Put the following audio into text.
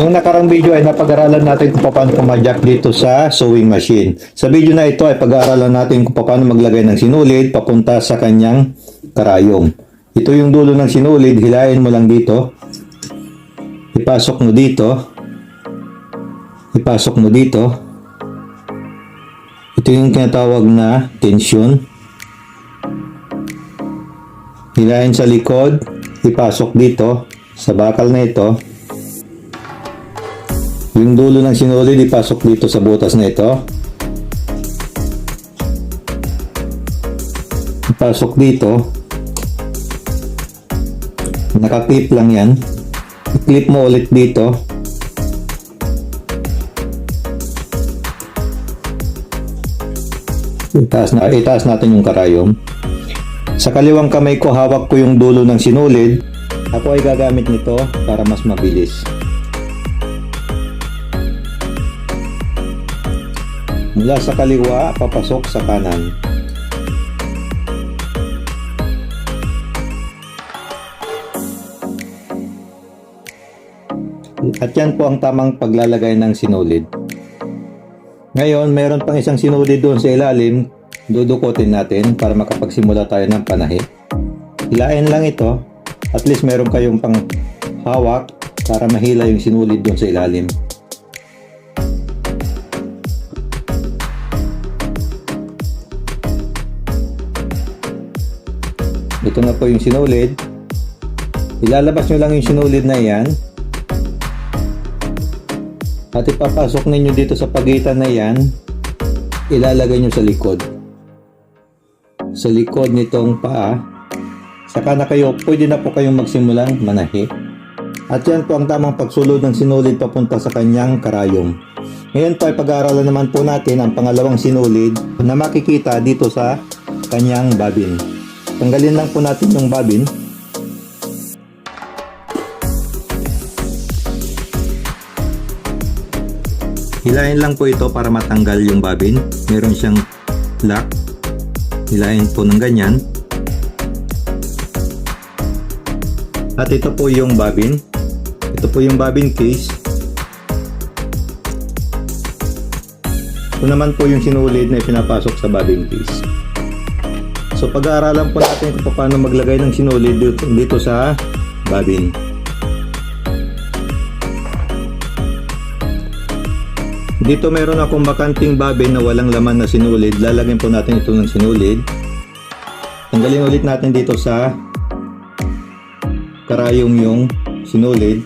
Nung nakarang video ay napag-aralan natin kung paano pumadyak dito sa sewing machine. Sa video na ito ay pag-aaralan natin kung paano maglagay ng sinulid papunta sa kanyang karayom. Ito yung dulo ng sinulid, hilain mo lang dito. Ipasok mo dito. Ipasok mo dito. Ito yung tinatawag na tension. Hilahin sa likod, ipasok dito sa bakal na ito. Yung dulo ng sinulid ipasok dito sa butas na ito. Ipasok dito. Nakaklip lang yan. I-clip mo ulit dito. Itaas, na, itaas natin yung karayom. Sa kaliwang kamay ko, hawak ko yung dulo ng sinulid. Ako ay gagamit nito para mas mabilis. Mula sa kaliwa, papasok sa kanan. At yan po ang tamang paglalagay ng sinulid. Ngayon, meron pang isang sinulid doon sa ilalim. Dudukutin natin para makapagsimula tayo ng panahi. Hilain lang ito. At least meron kayong pang hawak para mahila yung sinulid doon sa ilalim. Ito na po yung sinulid. Ilalabas nyo lang yung sinulid na yan. At ipapasok ninyo dito sa pagitan na yan. Ilalagay nyo sa likod. Sa likod nitong paa. Saka na kayo, pwede na po kayong magsimulang manahi. At yan po ang tamang pagsulod ng sinulid papunta sa kanyang karayom. Ngayon po ay pag-aaralan naman po natin ang pangalawang sinulid na makikita dito sa kanyang babin. Tanggalin lang po natin yung babin. Hilahin lang po ito para matanggal yung babin. Meron siyang lock. Hilahin po ng ganyan. At ito po yung babin. Ito po yung babin case. Ito naman po yung sinulid na pinapasok sa babin case. So pag-aaralan po natin kung paano maglagay ng sinulid dito, dito sa babin. Dito meron akong bakanting babin na walang laman na sinulid. Lalagyan po natin ito ng sinulid. Tanggalin ulit natin dito sa karayong yung sinulid.